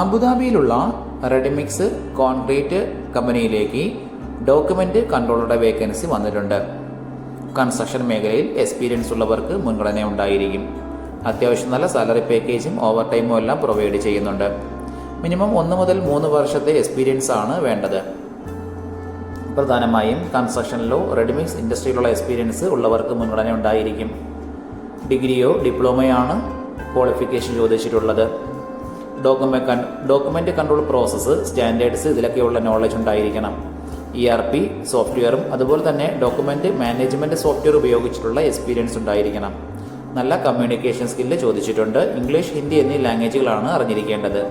അബുദാബിയിലുള്ള readymix concrete കമ്പനിയിലേക്ക് document കൺട്രോളറുടെ vacancy വന്നിട്ടുണ്ട്. കൺസ്ട്രക്ഷൻ മേഖലയിൽ എക്സ്പീരിയൻസ് ഉള്ളവർക്ക് മുൻഗണന ഉണ്ടായിരിക്കും. അത്യാവശ്യം നല്ല സാലറി പാക്കേജും ഓവർ ടൈമും എല്ലാം പ്രൊവൈഡ് ചെയ്യുന്നുണ്ട്. മിനിമം ഒന്ന് മുതൽ മൂന്ന് വർഷത്തെ എക്സ്പീരിയൻസ് ആണ് വേണ്ടത്. പ്രധാനമായും കൺസ്ട്രക്ഷനിലോ റെഡിമിക്സ് ഇൻഡസ്ട്രിയിലുള്ള എക്സ്പീരിയൻസ് ഉള്ളവർക്ക് മുൻഗണന ഉണ്ടായിരിക്കും. ഡിഗ്രിയോ ഡിപ്ലോമയോ ആണ് ക്വാളിഫിക്കേഷൻ ചോദിച്ചിട്ടുള്ളത്. Document document control process standards ഇതിലൊക്കെയുള്ള knowledge ഉണ്ടായിരിക്കണം. ഇ ആർ പി സോഫ്റ്റ്വെയറും അതുപോലെ തന്നെ ഡോക്യുമെന്റ് മാനേജ്മെന്റ് സോഫ്റ്റ്വെയർ ഉപയോഗിച്ചിട്ടുള്ള എക്സ്പീരിയൻസ് ഉണ്ടായിരിക്കണം. നല്ല കമ്മ്യൂണിക്കേഷൻ സ്കില്ല് ചോദിച്ചിട്ടുണ്ട്. ഇംഗ്ലീഷ് ഹിന്ദി എന്നീ ലാംഗ്വേജുകളാണ് അറിഞ്ഞിരിക്കേണ്ടത്.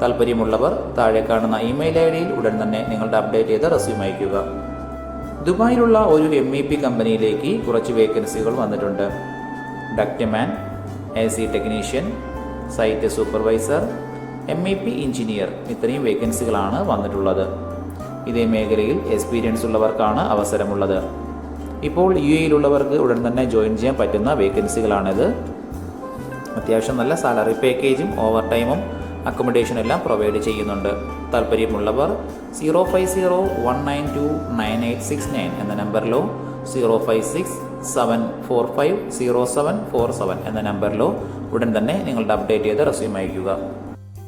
താല്പര്യമുള്ളവർ താഴെ കാണുന്ന ഇമെയിൽ ഐ ഡിയിൽ ഉടൻ തന്നെ നിങ്ങളുടെ അപ്ഡേറ്റ് ചെയ്ത റെസ്യൂം അയക്കുക ദുബായിലുള്ള ഒരു എം ഇ പി കമ്പനിയിലേക്ക് കുറച്ച് വേക്കൻസികൾ വന്നിട്ടുണ്ട്. Ductman A C technician site supervisor M E P engineer ഇത്രയും വേക്കൻസികളാണ് വന്നിട്ടുള്ളത്. ഇതേ മേഖലയിൽ എക്സ്പീരിയൻസ് ഉള്ളവർക്കാണ് അവസരമുള്ളത്. ഇപ്പോൾ യു എയിലുള്ളവർക്ക് ഉടൻ തന്നെ ജോയിൻ ചെയ്യാൻ പറ്റുന്ന വേക്കൻസികളാണിത് അത്യാവശ്യം നല്ല സാലറി പാക്കേജും ഓവർ ടൈമും അക്കോമഡേഷൻ എല്ലാം പ്രൊവൈഡ് ചെയ്യുന്നുണ്ട്. താല്പര്യമുള്ളവർ zero five zero one nine two nine eight six nine എന്ന നമ്പറിലോ zero five six seven four five zero seven four seven എന്ന നമ്പറിലോ ഉടൻ തന്നെ നിങ്ങളുടെ അപ്ഡേറ്റ് ചെയ്ത് റെസ്യൂം അയക്കുക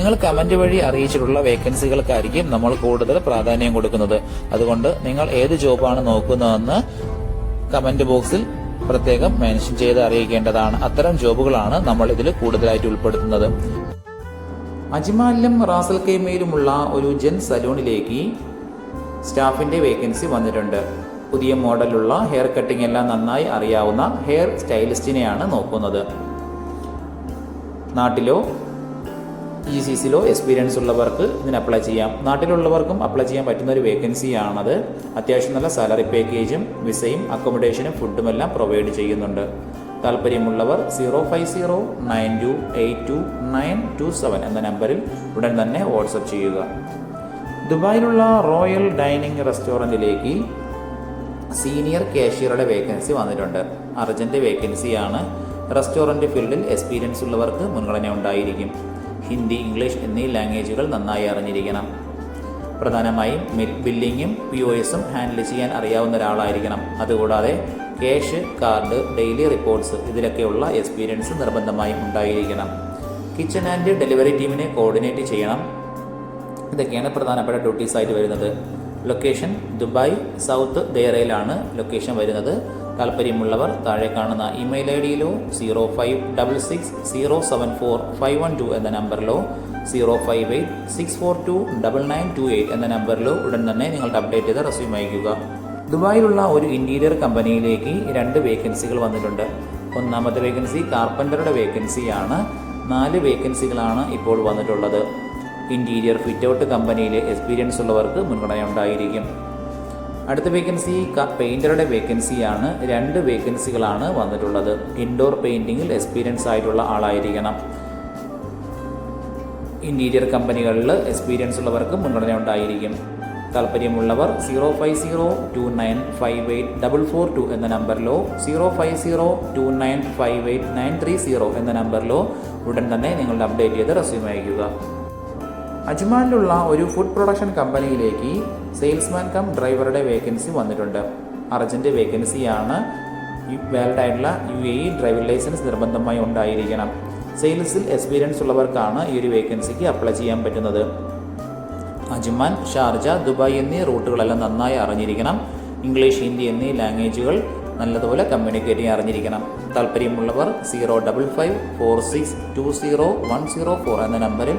നിങ്ങൾ കമന്റ് വഴി അറിയിച്ചിട്ടുള്ള വേക്കൻസികൾക്കായിരിക്കും നമ്മൾ കൂടുതൽ പ്രാധാന്യം കൊടുക്കുന്നത്. അതുകൊണ്ട് നിങ്ങൾ ഏത് ജോബാണ് നോക്കുന്നതെന്ന് കമന്റ് ബോക്സിൽ പ്രത്യേകം മെൻഷൻ ചെയ്ത് അറിയിക്കേണ്ടതാണ്. അത്തരം ജോബുകളാണ് നമ്മൾ ഇതിൽ കൂടുതലായിട്ട് ഉൾപ്പെടുത്തുന്നത്. അജ്മാലിലും റാസൽ കൈമയിലുമുള്ള ഒരു ജെൻ സലൂണിലേക്ക് സ്റ്റാഫിന്റെ വേക്കൻസി വന്നിട്ടുണ്ട്. പുതിയ മോഡലുള്ള ഹെയർ കട്ടിംഗ് എല്ലാം നന്നായി അറിയാവുന്ന ഹെയർ സ്റ്റൈലിസ്റ്റിനെയാണ് നോക്കുന്നത്. നാട്ടിലോ ജി സി സിയിലോ എക്സ്പീരിയൻസ് ഉള്ളവർക്ക് ഇതിന് അപ്ലൈ ചെയ്യാം. നാട്ടിലുള്ളവർക്കും അപ്ലൈ ചെയ്യാൻ പറ്റുന്ന ഒരു വേക്കൻസിയാണത് അത്യാവശ്യം നല്ല സാലറി പാക്കേജും വിസയും അക്കോമഡേഷനും ഫുഡും എല്ലാം പ്രൊവൈഡ് ചെയ്യുന്നുണ്ട്. താല്പര്യമുള്ളവർ zero five zero nine two eight two nine two seven എന്ന നമ്പറിൽ ഉടൻ തന്നെ വാട്സപ്പ് ചെയ്യുക. ദുബായിലുള്ള റോയൽ ഡൈനിങ് റെസ്റ്റോറന്റിലേക്ക് സീനിയർ കാഷ്യറുടെ വേക്കൻസി വന്നിട്ടുണ്ട്. അർജന്റ് വേക്കൻസിയാണ് റെസ്റ്റോറന്റ് ഫീൽഡിൽ എക്സ്പീരിയൻസ് ഉള്ളവർക്ക് മുൻഗണന ഉണ്ടായിരിക്കും. ഹിന്ദി ഇംഗ്ലീഷ് എന്നീ ലാംഗ്വേജുകൾ നന്നായി അറിഞ്ഞിരിക്കണം. പ്രധാനമായും ബില്ലിങ്ങും പി ഒ എസും ഹാൻഡിൽ ചെയ്യാൻ അറിയാവുന്ന ഒരാളായിരിക്കണം. അതുകൂടാതെ ക്യാഷ് കാർഡ് ഡെയിലി റിപ്പോർട്ട്സ് ഇതിലൊക്കെയുള്ള എക്സ്പീരിയൻസ് നിർബന്ധമായും ഉണ്ടായിരിക്കണം. കിച്ചൺ ആൻഡ് ഡെലിവറി ടീമിനെ കോർഡിനേറ്റ് ചെയ്യണം. ഇതൊക്കെയാണ് പ്രധാനപ്പെട്ട ഡ്യൂട്ടീസ് ആയിട്ട് വരുന്നത്. ലൊക്കേഷൻ ദുബായ് സൗത്ത് ദേറയിലാണ് ലൊക്കേഷൻ വരുന്നത്. താല്പര്യമുള്ളവർ താഴെ കാണുന്ന email I ഡിയിലോ zero five double six zero seven four five one two എന്ന നമ്പറിലോ zero five eight six four two double nine two eight എന്ന നമ്പറിലോ ഉടൻ തന്നെ നിങ്ങളുടെ അപ്ഡേറ്റ് ചെയ്ത റെസ്യൂം അയക്കുക ദുബായിലുള്ള ഒരു ഇന്റീരിയർ കമ്പനിയിലേക്ക് രണ്ട് വേക്കൻസികൾ വന്നിട്ടുണ്ട്. ഒന്നാമത്തെ വേക്കൻസി കാർപ്പന്ററുടെ വേക്കൻസിയാണ് നാല് വേക്കൻസികളാണ് ഇപ്പോൾ വന്നിട്ടുള്ളത്. ഇന്റീരിയർ ഫിറ്റ് ഔട്ട് കമ്പനിയിലെ എക്സ്പീരിയൻസ് ഉള്ളവർക്ക് മുൻഗണന ഉണ്ടായിരിക്കും അടുത്ത വേക്കൻസി പെയിന്ററുടെ വേക്കൻസിയാണ് രണ്ട് വേക്കൻസികളാണ് വന്നിട്ടുള്ളത്. ഇൻഡോർ പെയിന്റിങ്ങിൽ എക്സ്പീരിയൻസ് ആയിട്ടുള്ള ആളായിരിക്കണം. ഇന്റീരിയർ കമ്പനികളിൽ എക്സ്പീരിയൻസ് ഉള്ളവർക്ക് മുൻഗണന ഉണ്ടായിരിക്കും. താല്പര്യമുള്ളവർ zero five zero two nine five eight double four two എന്ന നമ്പറിലോ zero five zero two nine five eight nine three zero എന്ന നമ്പറിലോ ഉടൻ തന്നെ നിങ്ങളുടെ അപ്ഡേറ്റ് ചെയ്ത് റെസ്യൂം അയക്കുക അജ്മാനിലുള്ള ഒരു ഫുഡ് പ്രൊഡക്ഷൻ കമ്പനിയിലേക്ക് സെയിൽസ്മാൻ കം ഡ്രൈവറുടെ വേക്കൻസി വന്നിട്ടുണ്ട്. അർജന്റ് വേക്കൻസിയാണ് വാലിഡ് ആയിട്ടുള്ള U A E driving licence നിർബന്ധമായി ഉണ്ടായിരിക്കണം. സെയിൽസിൽ എക്സ്പീരിയൻസ് ഉള്ളവർക്കാണ് ഈ ഒരു വേക്കൻസിക്ക് അപ്ലൈ ചെയ്യാൻ പറ്റുന്നത്. അജ്മാൻ ഷാർജ ദുബായ് എന്നീ റൂട്ടുകളെല്ലാം നന്നായി അറിഞ്ഞിരിക്കണം. ഇംഗ്ലീഷ് ഹിന്ദി എന്നീ ലാംഗ്വേജുകൾ നല്ലതുപോലെ കമ്മ്യൂണിക്കേറ്റ് ചെയ്യാൻ അറിഞ്ഞിരിക്കണം. താല്പര്യമുള്ളവർ zero double five four six two zero one zero four എന്ന നമ്പറിൽ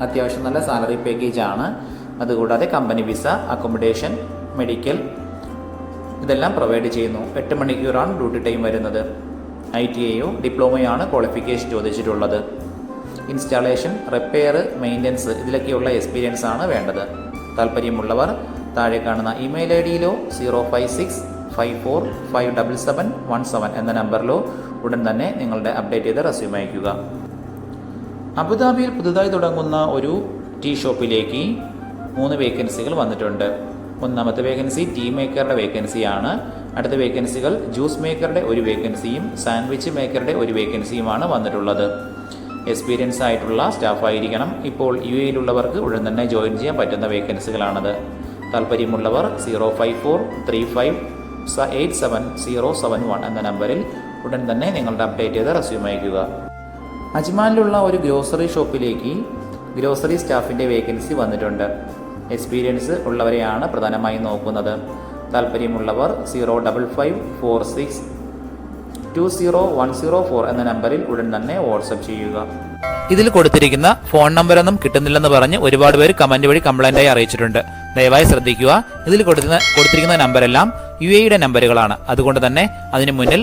അത്യാവശ്യം നല്ല സാലറി പാക്കേജ് ആണ് അതുകൂടാതെ കമ്പനി വിസ അക്കോമഡേഷൻ മെഡിക്കൽ ഇതെല്ലാം പ്രൊവൈഡ് ചെയ്യുന്നു. എട്ട് മണിക്കൂറാണ് ഡ്യൂട്ടി ടൈം വരുന്നത്. ഐ ടി ഐയോ ഡിപ്ലോമയോ ആണ് ക്വാളിഫിക്കേഷൻ ചോദിച്ചിട്ടുള്ളത്. ഇൻസ്റ്റാളേഷൻ റിപ്പയർ മെയിന്റനൻസ് ഇതിലൊക്കെയുള്ള എക്സ്പീരിയൻസ് ആണ് വേണ്ടത്. താല്പര്യമുള്ളവർ താഴെ കാണുന്ന email I ഡിയിലോ zero five six five four five double seven one seven എന്ന നമ്പറിലോ ഉടൻ തന്നെ നിങ്ങളുടെ അപ്ഡേറ്റ് ചെയ്ത റെസ്യൂം അയക്കുക അബുദാബിയിൽ പുതുതായി തുടങ്ങുന്ന ഒരു ടീ ഷോപ്പിലേക്ക് മൂന്ന് വേക്കൻസികൾ വന്നിട്ടുണ്ട്. ഒന്നാമത്തെ വേക്കൻസി ടീ മേക്കറുടെ വേക്കൻസിയാണ്. അടുത്ത വേക്കൻസികൾ ജ്യൂസ് മേക്കറുടെ ഒരു വേക്കൻസിയും സാൻഡ്വിച്ച് മേക്കറുടെ ഒരു വേക്കൻസിയുമാണ് വന്നിട്ടുള്ളത്. എക്സ്പീരിയൻസ് ആയിട്ടുള്ള സ്റ്റാഫ് ആയിരിക്കണം. ഇപ്പോൾ യു എയിലുള്ളവർക്ക് ഉടൻ തന്നെ ജോയിൻ ചെയ്യാൻ പറ്റുന്ന വേക്കൻസികളാണത്. താല്പര്യമുള്ളവർ zero five four three five eight seven zero seven one എന്ന നമ്പറിൽ ഉടൻ തന്നെ നിങ്ങളുടെ അപ്ഡേറ്റ് ചെയ്ത റെസ്യൂം അയക്കുക അജ്മാനിലുള്ള ഒരു ഗ്രോസറി ഷോപ്പിലേക്ക് ഗ്രോസറി സ്റ്റാഫിന്റെ വേക്കൻസി വന്നിട്ടുണ്ട്. എക്സ്പീരിയൻസ് ഉള്ളവരെയാണ് പ്രധാനമായും നോക്കുന്നത്. താല്പര്യമുള്ളവർ zero double five four six two zero one zero four എന്ന നമ്പറിൽ ഉടൻ തന്നെ വാട്സപ്പ് ചെയ്യുക. ഇതിൽ കൊടുത്തിരിക്കുന്ന ഫോൺ നമ്പറൊന്നും കിട്ടുന്നില്ലെന്ന് പറഞ്ഞ് ഒരുപാട് പേര് കമന്റ് വഴി കംപ്ലൈന്റായി അറിയിച്ചിട്ടുണ്ട്. ദയവായി ശ്രദ്ധിക്കുക. ഇതിൽ കൊടുക്കുന്ന കൊടുത്തിരിക്കുന്ന നമ്പരെല്ലാം യു എയുടെ നമ്പറുകളാണ്. അതുകൊണ്ട് തന്നെ അതിനു മുന്നിൽ